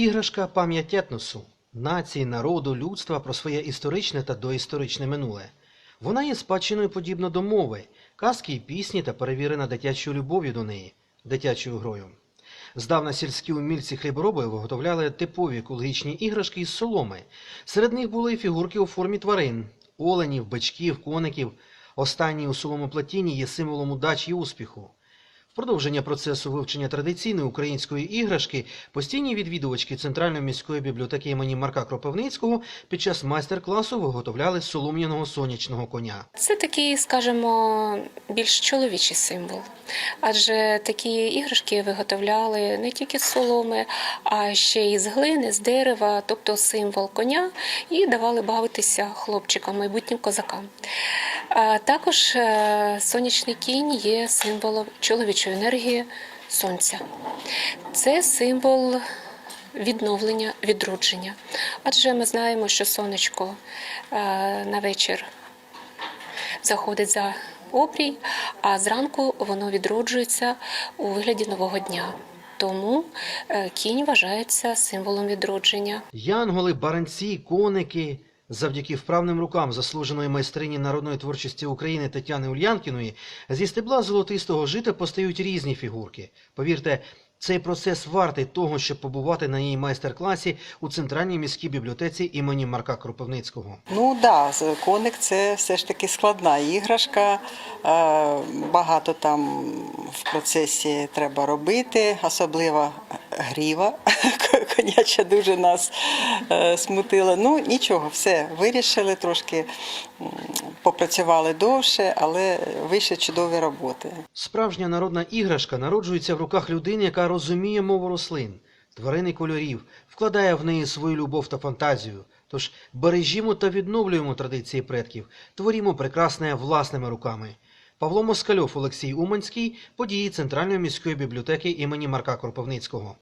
Іграшка пам'ять етносу, нації, народу, людства про своє історичне та доісторичне минуле. Вона є спадщиною подібно до мови, казки й пісні та перевірена дитячою любов'ю до неї, дитячою грою. Здавна сільські умільці хлібороби виготовляли типові екологічні іграшки із соломи. Серед них були і фігурки у формі тварин оленів, бичків, коників. Останній у соломоплетінні є символом удачі і успіху. Продовження процесу вивчення традиційної української іграшки постійні відвідувачки Центральної міської бібліотеки імені Марка Кропивницького під час майстер-класу виготовляли солом'яного сонячного коня. Це такий, скажімо, більш чоловічий символ. Адже такі іграшки виготовляли не тільки з соломи, а ще й з глини, з дерева, тобто символ коня, і давали бавитися хлопчикам, майбутнім козакам. Також е, сонячний кінь є символом чоловічої енергії сонця. Це символ відновлення, відродження. Адже ми знаємо, що сонечко е, на вечір заходить за обрій, а зранку воно відроджується у вигляді нового дня. Тому е, кінь вважається символом відродження. Янголи, баранці, коники. Завдяки вправним рукам заслуженої майстрині народної творчості України Тетяни Ульянкіної зі стебла золотистого жита постають різні фігурки. Повірте, цей процес вартий того, щоб побувати на її майстер-класі у центральній міській бібліотеці імені Марка Кропивницького. Ну да, коник це все ж таки складна іграшка. е, Багато там в процесі треба робити, особливо гріва коняча дуже нас е, смутила. Ну нічого, все вирішили трошки, попрацювали довше, але вийшли чудові роботи. Справжня народна іграшка народжується в руках людини, яка розуміє мову рослин, тварин і кольорів, вкладає в неї свою любов та фантазію. Тож бережімо та відновлюємо традиції предків, творімо прекрасне власними руками. Павло Москальов, Олексій Уманський, події Центральної міської бібліотеки імені Марка Кропивницького.